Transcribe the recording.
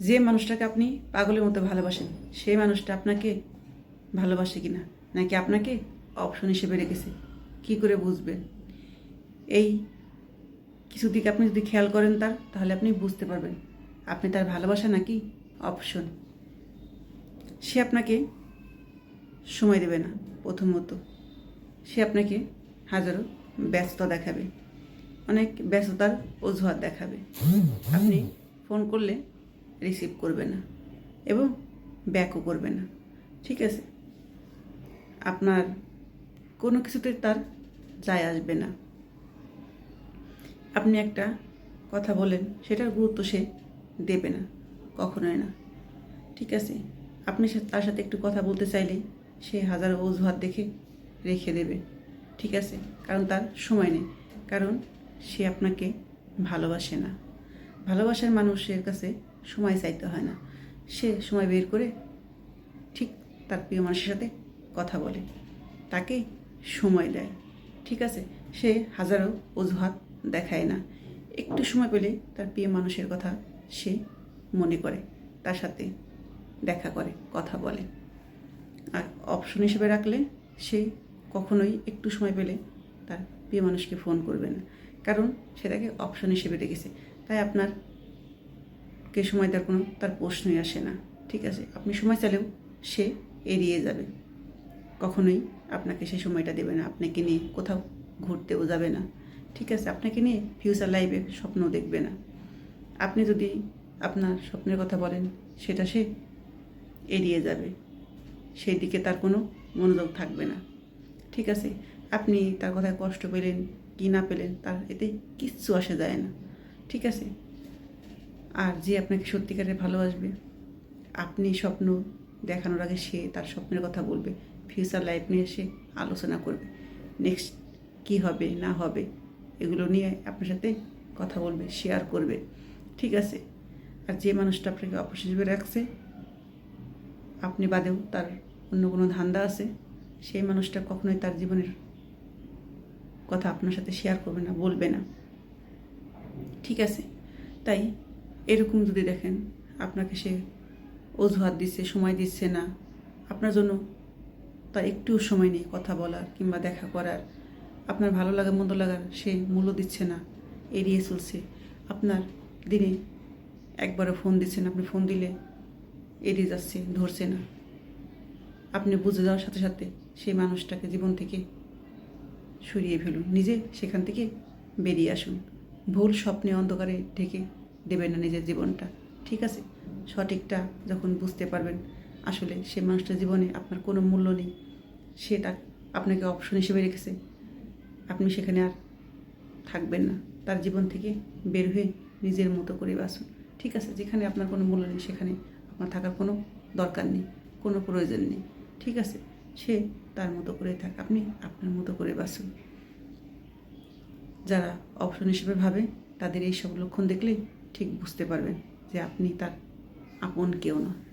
যে মানুষটাকে আপনি পাগলের মতো ভালোবাসেন, সেই মানুষটা আপনাকে ভালোবাসে কিনা? নাকি আপনাকে অপশন হিসেবে রেখেছে? কি করে বুঝবেন? এই কিছু দিকে আপনি যদি খেয়াল করেন তার, তাহলে আপনি বুঝতে পারবেন। আপনি তার ভালোবাসা নাকি অপশন সে আপনাকে সময় দেবে না, প্রথমত। সে আপনাকে হাজারো ব্যস্ততা দেখাবে। অনেক ব্যস্ততার অজুহাত দেখাবে। আপনি ফোন করলে রিসিভ করবে না এবং ব্যাকও করবে না। ঠিক আছে? আপনার কোনো কিছুতে তার যায় আসবে না। আপনি একটা কথা বলেন, সেটার গুরুত্ব সে দেবে না, কখনোই না। ঠিক আছে? আপনি তার সাথে একটু কথা বলতে চাইলে সে হাজার অজুহাত দেখে রেখে দেবে। ঠিক আছে? কারণ তার সময় নেই। কারণ সে আপনাকে ভালোবাসে না। ভালোবাসার মানুষের কাছে সময় চাইতে হয় না। সে সময় বের করে ঠিক তার প্রিয় মানুষের সাথে কথা বলে। তাকে সময় দেয়। ঠিক আছে, সে হাজারো অজুহাত দেখায় না। একটু সময় পেলে তার প্রিয় মানুষের কথা সে মনে করে, তার সাথে দেখা করে, কথা বলে। আর অপশন হিসেবে রাখলে সে কখনোই একটু সময় পেলে তার প্রিয় মানুষকে ফোন করবে না। কারণ সেটাকে অপশন হিসেবে রেখেছে। তাই আপনার কে সময় তার কোনো, তার প্রশ্নই আসে না, ঠিক আছে? আপনি সময় চালেও সে এড়িয়ে যাবে। কখনোই আপনাকে সে সময়টা দেবে না, আপনাকে নিয়ে কোথাও ঘুরতেও যাবে না, ঠিক আছে? আপনাকে নিয়ে ফিউচার লাইফে স্বপ্ন দেখবে না। আপনি যদি আপনার স্বপ্নের কথা বলেন, সেটা সে এড়িয়ে যাবে। সেই দিকে তার কোনো মনোযোগ থাকবে না, ঠিক আছে? আপনি তার কথায় কষ্ট পেলেন কি না পেলেন, তার এতে কিচ্ছু আসে যায় না, ঠিক আছে? আর যে আপনাকে সত্যিকারে ভালোবাসবে, আপনি স্বপ্ন দেখানোর আগে সে তার স্বপ্নের কথা বলবে ফিউচার লাইফ নিয়ে সে আলোচনা করবে নেক্সট কি হবে, না হবে, এগুলো নিয়ে আপনার সাথে কথা বলবে শেয়ার করবে, ঠিক আছে? আর যে মানুষটা আপনাকে অপর হিসেবে রাখছে, আপনি বাদেও তার অন্য কোনো ধান্দা আছে, সেই মানুষটা কখনোই তার জীবনের কথা আপনার সাথে শেয়ার করবে না, বলবে না, ঠিক আছে? তাই এরকম যদি দেখেন, আপনাকে সে অজুহাত দিচ্ছে, সময় দিচ্ছে না, আপনার জন্য তার একটুও সময় নেই কথা বলার কিংবা দেখা করার। আপনার ভালো লাগা, মন্দ লাগার সে মূল্য দিচ্ছে না, এড়িয়ে চলছে। আপনার দিনে একবারও ফোন দিচ্ছেন, আপনি ফোন দিলে এড়িয়ে যাচ্ছে ধরছে না। আপনি বুঝে যাওয়ার সাথে সাথে সেই মানুষটাকে জীবন থেকে সরিয়ে ফেলুন। নিজে সেখান থেকে বেরিয়ে আসুন। ভুল স্বপ্নে অন্ধকারে ঢেকে দেবেন না নিজের জীবনটা। ঠিক আছে? সঠিকটা যখন বুঝতে পারবেন, আসলে সে মানুষটার জীবনে আপনার কোনো মূল্য নেই। সেটা আপনাকে অপশন হিসেবে রেখেছে। আপনি সেখানে আর থাকবেন না। তার জীবন থেকে বের হয়ে নিজের মতো করে বাসুন ঠিক আছে? যেখানে আপনার কোনো মূল্য নেই, সেখানে আপনার থাকার কোনো দরকার নেই, কোনো প্রয়োজন নেই। ঠিক আছে? সে তার মতো করে থাক, আপনি আপনার মতো করে বাসুন যারা অপশন হিসেবে ভাবে, তাদের এই সব লক্ষণ দেখলেই ঠিক বুঝতে পারবেন যে আপনি তার আপন কেউ না।